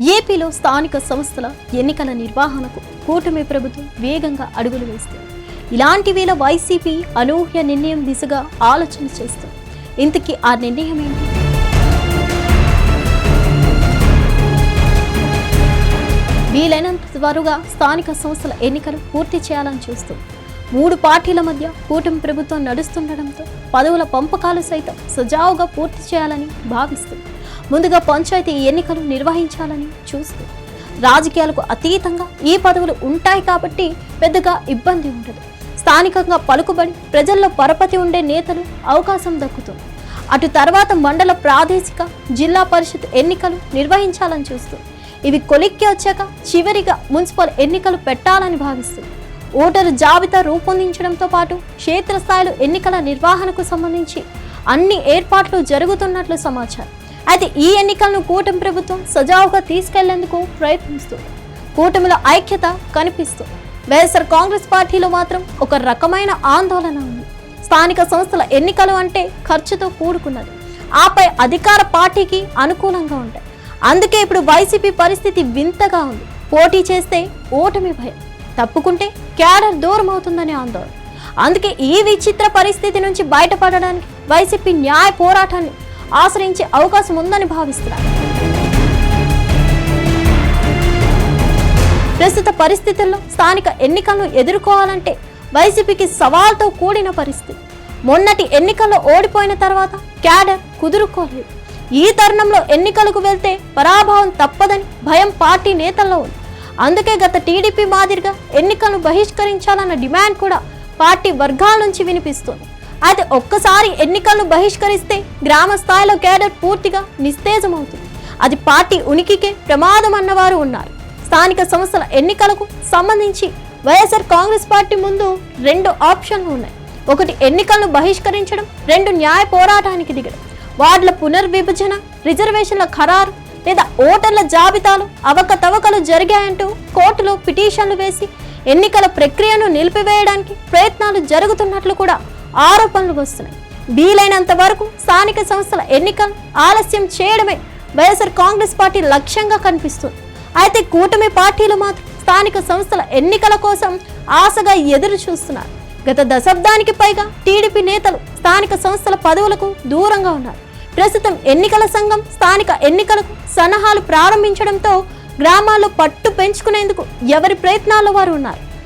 ఏపీలో స్థానిక సంస్థల ఎన్నికల నిర్వహణకు కూటమి ప్రభుత్వం వేగంగా అడుగులు వేస్తుంది. ఇలాంటి వేళ వైసీపీ అనూహ్య నిర్ణయం దిశగా ఆలోచన చేస్తుంది. ఇంతకీ ఆ నిర్ణయం ఏంటి? వీలైనంత త్వరగా స్థానిక సంస్థల ఎన్నికలు పూర్తి చేయాలని చూస్తుంది. మూడు పార్టీల మధ్య కూటమి ప్రభుత్వం నడుస్తుండటంతో పదవుల పంపకాలు సైతం సజావుగా పూర్తి చేయాలని భావిస్తుంది. ముందుగా పంచాయతీ ఎన్నికలు నిర్వహించాలని చూస్తూ రాజకీయాలకు అతీతంగా ఈ పదవులు ఉంటాయి కాబట్టి పెద్దగా ఇబ్బంది ఉండదు. స్థానికంగా పలుకుబడి ప్రజల్లో పరపతి ఉండే నేతలు అవకాశం దక్కుతుంది. అటు తర్వాత మండల ప్రాదేశిక జిల్లా పరిషత్ ఎన్నికలు నిర్వహించాలని చూస్తుంది ఇవి కొలిక్కి వచ్చాక చివరిగా మున్సిపల్ ఎన్నికలు పెట్టాలని భావిస్తుంది. ఓటరు జాబితా రూపొందించడంతో పాటు క్షేత్రస్థాయిలో ఎన్నికల నిర్వహణకు సంబంధించి అన్ని ఏర్పాట్లు జరుగుతున్నట్లు సమాచారం. అయితే ఈ ఎన్నికలను కూటమి ప్రభుత్వం సజావుగా తీసుకెళ్ళేందుకు ప్రయత్నిస్తుంది. కూటమిలో ఐక్యత కనిపిస్తుంది. వైఎస్ఆర్ కాంగ్రెస్ పార్టీలో మాత్రం ఒక రకమైన ఆందోళన ఉంది. స్థానిక సంస్థల ఎన్నికలు అంటే ఖర్చుతో కూడుకున్నది. ఆపై అధికార పార్టీకి అనుకూలంగా ఉంటాయి. అందుకే ఇప్పుడు వైసీపీ పరిస్థితి వింతగా ఉంది. పోటీ చేస్తే ఓటమి భయం. తప్పుకుంటే క్యాడర్ దూరం అవుతుందని ఆందోళన. అందుకే ఈ విచిత్ర పరిస్థితి నుంచి బయటపడడానికి వైసీపీ న్యాయ పోరాటాన్ని ఆశ్రయించే అవకాశం ఉందని భావిస్తున్నారు. ప్రస్తుత పరిస్థితుల్లో స్థానిక ఎన్నికలను ఎదుర్కోవాలంటే వైసీపీకి సవాల్తో కూడిన పరిస్థితి. మొన్నటి ఎన్నికల్లో ఓడిపోయిన తర్వాత క్యాడర్ కుదురుకోలేదు. ఈ తరుణంలో ఎన్నికలకు వెళ్తే పరాభవం తప్పదని భయం పార్టీ నేతల్లో ఉంది. అందుకే గత టీడీపీ మాదిరిగా ఎన్నికలను బహిష్కరించాలన్న డిమాండ్ కూడా పార్టీ వర్గాల నుంచి వినిపిస్తుంది. అయితే ఒక్కసారి ఎన్నికలను బహిష్కరిస్తే గ్రామ స్థాయిలో కేడర్ పూర్తిగా నిస్తేజమవుతుంది. అది పార్టీ ఉనికికే ప్రమాదం అన్నవారు ఉన్నారు. స్థానిక సంస్థల ఎన్నికలకు సంబంధించి వైఎస్ఆర్ కాంగ్రెస్ పార్టీ ముందు రెండు ఆప్షన్లు ఉన్నాయి. ఒకటి ఎన్నికలను బహిష్కరించడం రెండు న్యాయ పోరాటానికి దిగడం. వార్డుల పునర్విభజన రిజర్వేషన్ల ఖరారు లేదా ఓటర్ల జాబితాలు అవకతవకలు జరిగాయంటూ కోర్టులో పిటిషన్లు వేసి ఎన్నికల ప్రక్రియను నిలిపివేయడానికి ప్రయత్నాలు జరుగుతున్నట్లు కూడా ఆరోపణలు వస్తున్నాయి. వీలైనంత వరకు స్థానిక సంస్థల ఎన్నికలు ఆలస్యం చేయడమే వైఎస్ఆర్ కాంగ్రెస్ పార్టీ లక్ష్యంగా కనిపిస్తుంది. అయితే కూటమి పార్టీలు మాత్రం స్థానిక సంస్థల ఎన్నికల కోసం ఆశగా ఎదురు చూస్తున్నారు. గత దశాబ్దానికి పైగా టీడీపీ నేతలు స్థానిక సంస్థల పదవులకు దూరంగా ఉన్నారు. ప్రస్తుతం ఎన్నికల సంఘం స్థానిక ఎన్నికలకు సన్నాహాలు ప్రారంభించడంతో గ్రామాల్లో పట్టు పెంచుకునేందుకు ఎవరి ప్రయత్నాల్లో వారు ఉన్నారు?